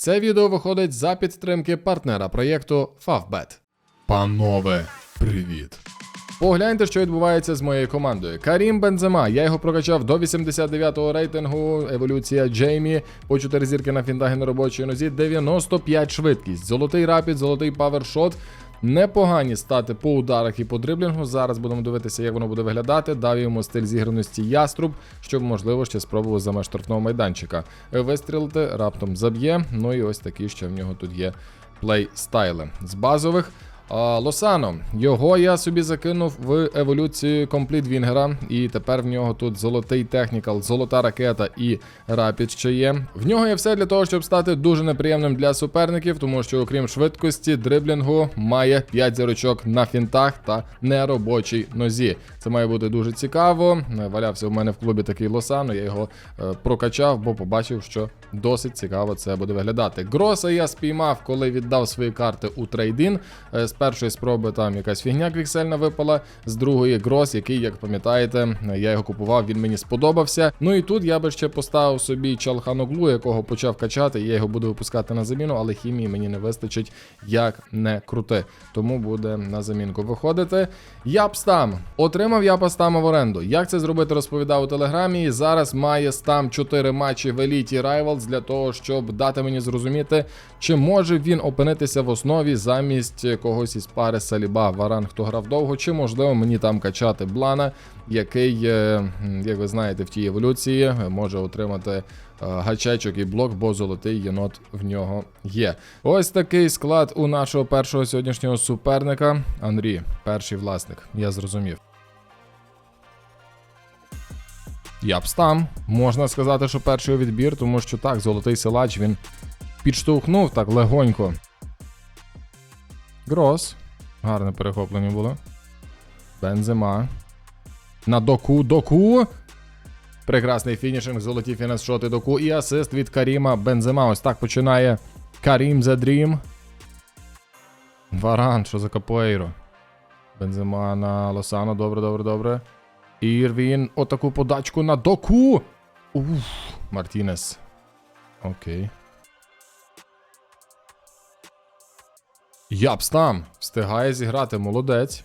Це відео виходить за підтримки партнера проєкту Favbet. Панове, привіт! Погляньте, що відбувається з моєю командою. Карім Бензема. Я його прокачав до 89-го рейтингу. Еволюція Джеймі по 4 зірки на фінтагі на робочій нозі. 95 швидкість. Золотий рапід, золотий павершот. Непогані стати по ударах і по дриблінгу. Зараз будемо дивитися, як воно буде виглядати. Дав йому стиль зіграності яструб, щоб можливо ще спробував за меж штрафного майданчика. Вистрілити раптом заб'є. Ну і ось такі ще в нього тут є плей-стайли. З базових. Лосано, його я собі закинув в еволюцію Complete Вінгера, і тепер в нього тут золотий технікал, золота ракета і рапід ще є. В нього є все для того, щоб стати дуже неприємним для суперників, тому що, окрім швидкості, дриблінгу має 5 зірочок на фінтах та неробочій нозі. Це має бути дуже цікаво. Е, Валявся у мене в клубі такий Лосано, я його е, прокачав, бо побачив, що досить цікаво це буде виглядати. Гроса я спіймав, коли віддав свої карти у трейдин. Першої спроби там якась фігня квіксельна випала, з другої Грос, який, як пам'ятаєте, я його купував, він мені сподобався. Ну і тут я би ще поставив собі Чалханоглу, якого почав качати. Я його буду випускати на заміну, але хімії мені не вистачить як не крути. Тому буде на замінку виходити. Япстам. Отримав Япастама в оренду. Як це зробити, розповідав у телеграмі. І Зараз має стам 4 матчі в еліті Rivals для того, щоб дати мені зрозуміти, чи може він опинитися в основі замість когось із пари Саліба Варан, хто грав довго, чи можливо мені там качати Блана, який, е, як ви знаєте, в тій еволюції може отримати е, гачечок і блок, бо золотий єнот в нього є. Ось такий склад у нашого першого сьогоднішнього суперника. Анрі, перший власник, я зрозумів. я Япстам. Можна сказати, що перший відбір, тому що так, золотий силач він підштовхнув так легонько. Грос. Гарне перехоплення було. Бензема. На доку, доку. Прекрасний фінішинг, золоті фінес-шоти доку і асист від Каріма Бензема. Ось так починає Карім The Dream. Варан, що за капуейро. Бензема на Лосано. Добре, добре, добре. Ірвін, отаку подачку на доку. Уф, Мартінес. Окей. Япстам встигає зіграти молодець.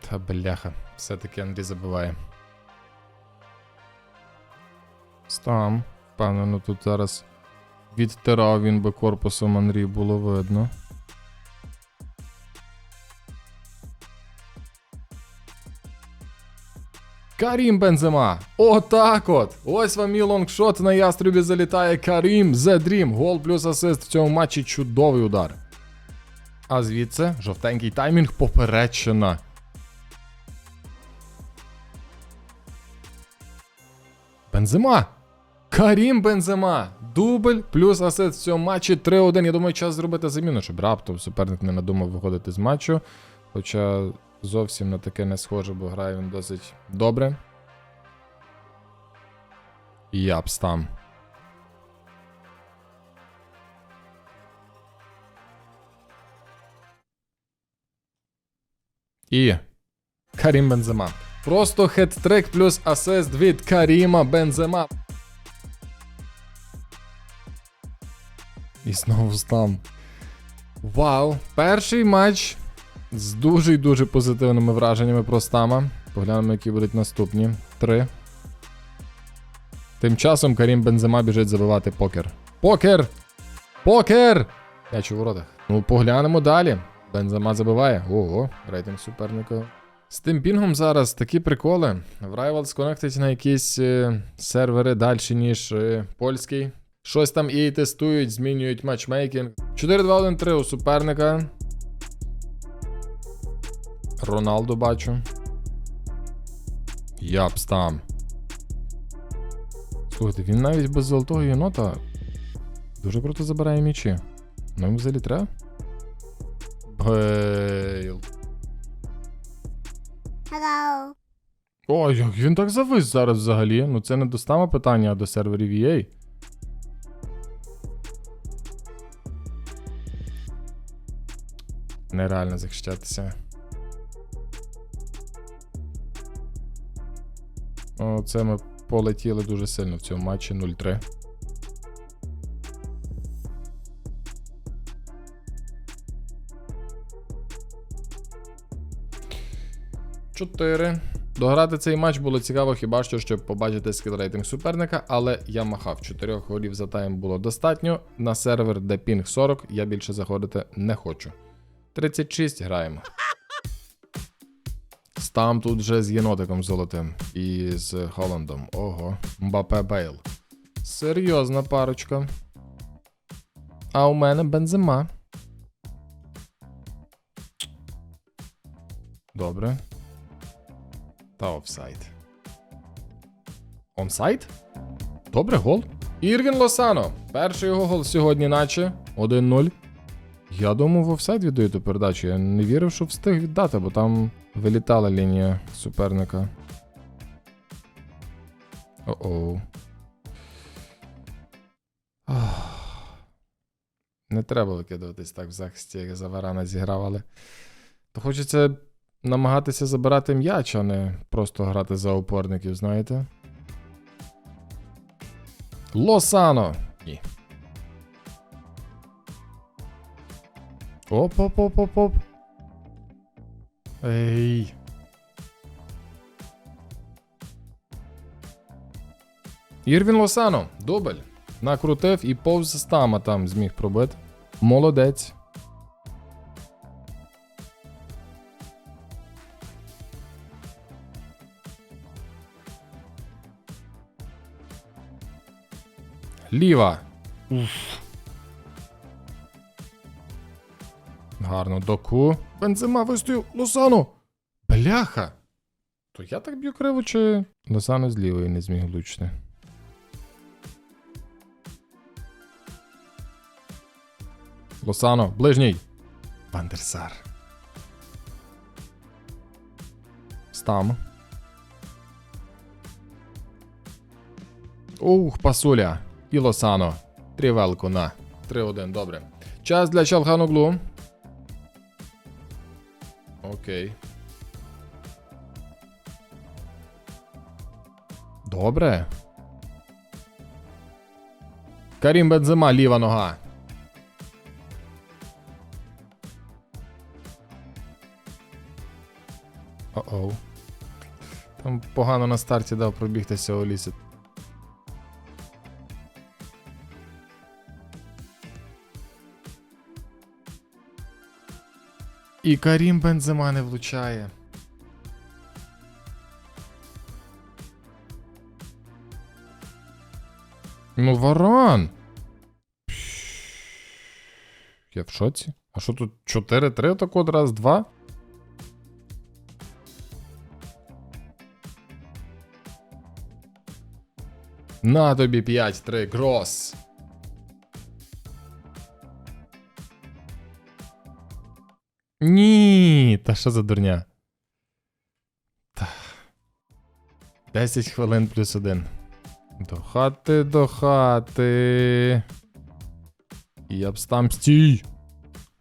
Та бляха, все-таки Андрій забиває. Стам. Впевнено, тут зараз відтирав він би корпусом Андрій, було видно. Карім Бензема. Отак от. Ось вам мій лонгшот на яструбі залітає Карім The Dream. Гол плюс асист в цьому матчі чудовий удар. А звідси жовтенький таймінг поперечина. Бензема. Карім Бензема. Дубль плюс асист в цьому матчі 3-1. Я думаю, час зробити заміну, щоб раптом суперник не надумав виходити з матчу. Хоча зовсім на таке не схоже, бо грає він досить добре. Япстам. І Карім Бензема. Просто хет-трик плюс асист від Каріма Бензема. І знову стам. Вау! Перший матч з дуже й дуже позитивними враженнями про стама. Поглянемо, які будуть наступні. Три. Тим часом Карім Бензема біжить забивати покер. Покер! Покер! М'яч у воротах. Ну, поглянемо далі. Бензема забиває. Ого, рейтинг суперника. З тим пінгом зараз такі приколи. В Rivals конектить на якісь е, сервери далі, ніж е, польський. Щось там і тестують, змінюють матчмейкінг. 4-2-1-3 у суперника. Роналду бачу. Япс там. Слухайте, він навіть без золотого єнота дуже круто забирає м'ячі. Ну йому взагалі треба? Бейл. Hello. Ой, як він так завис зараз взагалі. Ну це не до стама питання, а до серверів EA. Нереально захищатися. Це ми полетіли дуже сильно в цьому матчі 0-3. Чотири. Дограти цей матч було цікаво хіба що, щоб побачити скіл рейтинг суперника, але я махав. Чотирьох голів за тайм було достатньо. На сервер, де пінг 40, я більше заходити не хочу. 36 граємо. Стам тут вже з єнотиком золотим і з Холландом. Ого. Мбапе Бейл. Серйозна парочка. А у мене бензима. Добре. Та офсайд. Онсайд? Добре, гол. Ірвін Лосано. Перший його гол сьогодні, наче 1-0. Я думав, в офсайд віддаю ту передачу. Я не вірив, що встиг віддати, бо там вилітала лінія суперника. О-оу. Не треба викидуватись так в захисті, як Заварана зіграв, але. То хочеться намагатися забирати м'яч, а не просто грати за опорників, знаєте? Лосано! Ні. Оп-оп-оп-оп-оп. Ей. Ірвін Лосано, дубль. Накрутив і повз стама там зміг пробити. Молодець. Ліва. Уф. Гарно, доку. Бензима вистояв. Лосано. Бляха. То я так б'ю криво, чи Лосано з лівої не зміг влучити. Лосано, ближній. Вандерсар. Стам. Ух, пасуля. І Лосано. Трівелку на. 3-1, добре. Час для Чалханоглу. Окей. Добре. Карім Бензема, ліва нога. О-оу. Там погано на старті дав пробігтися у лісі. І Карім Бензема не влучає. Ну, варан. Я в шоці. А що тут 4-3 так раз, два? На тобі 5-3, Грос. Ні, та що за дурня? Та. 10 хвилин плюс один. До хати, до хати. Я б стам стій.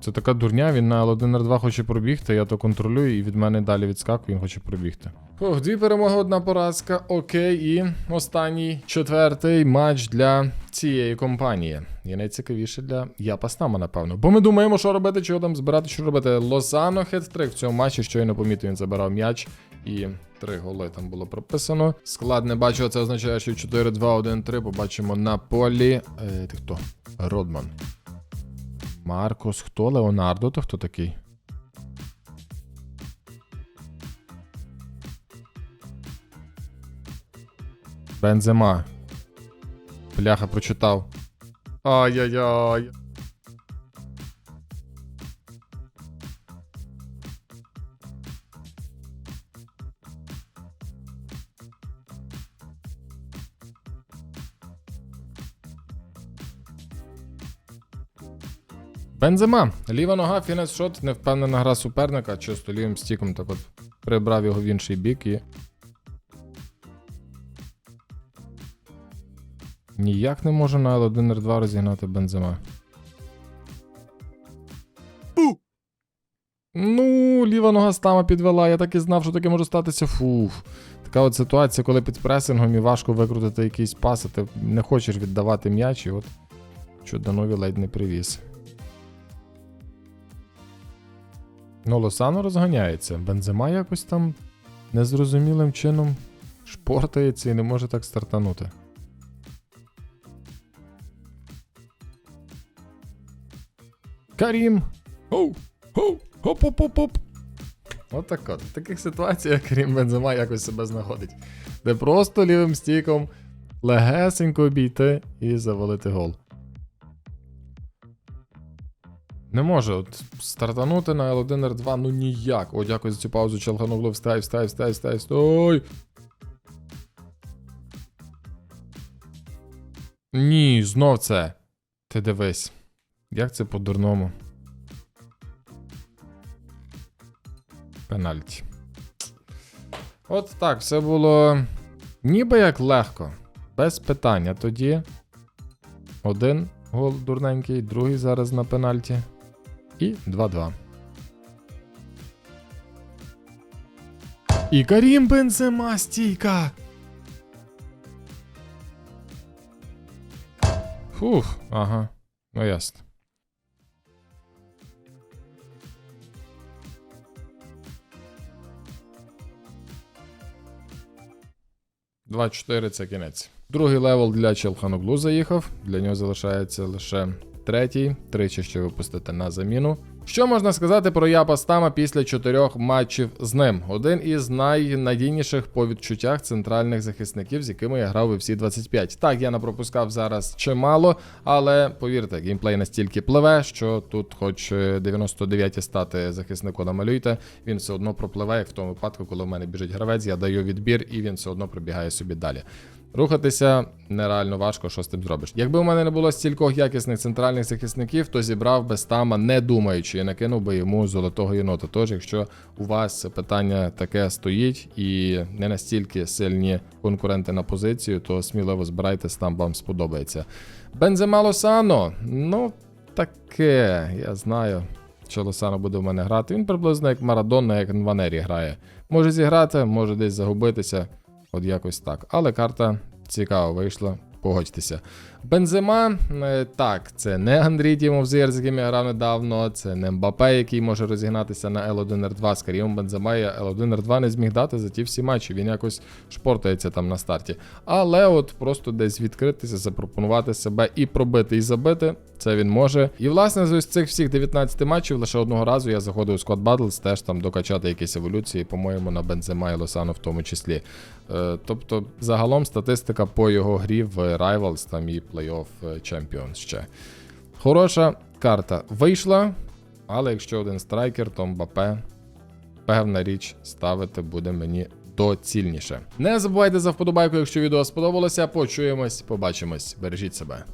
Це така дурня, він на L1 R2 хоче пробігти, я то контролюю і від мене далі відскакує, він хоче пробігти. Ох, дві перемоги, одна поразка. Окей, і останній четвертий матч для цієї компанії. І найцікавіше для Япаснама, напевно. Бо ми думаємо, що робити, чого там збирати, що робити. Лозано хет-трик в цьому матчі, що я не помітив, він забирав м'яч. І три голи там було прописано. Склад не бачу, це означає, що 4-2-1-3 побачимо на полі. Е, ти хто? Родман. Маркос, хто? Леонардо, то хто такий? Бензема. Бляха, прочитав. Ай-яй-яй. Бензема. Ліва нога, фінес шот, невпевнена гра суперника, чисто лівим стіком так от прибрав його в інший бік і. Ніяк не можу на L1 R2 розігнати бензема. Ну, ліва нога стама підвела, я так і знав, що таке може статися. Фуф. Така от ситуація, коли під пресингом і важко викрутити якийсь пас, а ти не хочеш віддавати м'яч, і от Чуданові ледь не привіз. Ну, Лосано розганяється. Бензема якось там незрозумілим чином шпортається і не може так стартанути. Карім! Оу! Оу! Хоп-хоп-хоп-хоп! От так от. В таких ситуаціях Карім Бензема якось себе знаходить. Де просто лівим стіком легесенько обійти і завалити гол. Не може от стартанути на L1 R2, ну ніяк. О, дякую за цю паузу, Челганоглу, встай, встай, встай, встай, стой. Ні, знов це. Ти дивись. Як це по-дурному? Пенальті. От так, все було ніби як легко. Без питання. Тоді один гол дурненький, другий зараз на пенальті. І 2-2. І Карім Бензема стійка. Фух, ага. Ну ясно. Два 4 це кінець. Другий левел для Челханоглу заїхав. Для нього залишається лише третій, тричі ще випустити на заміну. Що можна сказати про Япа Стама після чотирьох матчів з ним? Один із найнадійніших по відчуттях центральних захисників, з якими я грав у всі 25. Так, я напропускав зараз чимало, але повірте, геймплей настільки пливе, що тут, хоч 99 стати захиснику намалюйте, він все одно пропливе, в тому випадку, коли в мене біжить гравець, я даю відбір і він все одно пробігає собі далі. Рухатися нереально важко, що з тим зробиш. Якби у мене не було стількох якісних центральних захисників, то зібрав би стама не думаючи, і накинув би йому золотого єнота. Тож, якщо у вас питання таке стоїть і не настільки сильні конкуренти на позицію, то сміливо збирайте, стам вам сподобається. Бензема Лосано, ну таке, я знаю. Що Лосано буде в мене грати. Він приблизно як Марадона, як Нванері грає. Може зіграти, може десь загубитися. От якось так. Але карта цікаво вийшла, погодьтеся. Бензема, е, так, це не Андрій Тімовзир, з яким я грав недавно, це не Мбапе, який може розігнатися на L1R2. З Карімом Бензема я L1R2 не зміг дати за ті всі матчі. Він якось шпортається там на старті. Але от просто десь відкритися, запропонувати себе і пробити, і забити. Це він може. І власне з ось цих всіх 19 матчів лише одного разу я заходив у Squad Battles, теж там докачати якісь еволюції, по-моєму, на Бензема і Лосану в тому числі. Е, тобто, загалом статистика по його грі в Rivals там і Playoff Champions ще. Хороша карта вийшла, але якщо один страйкер, то Мбапе, певна річ, ставити буде мені доцільніше. Не забувайте за вподобайку, якщо відео сподобалося. Почуємось, побачимось. Бережіть себе.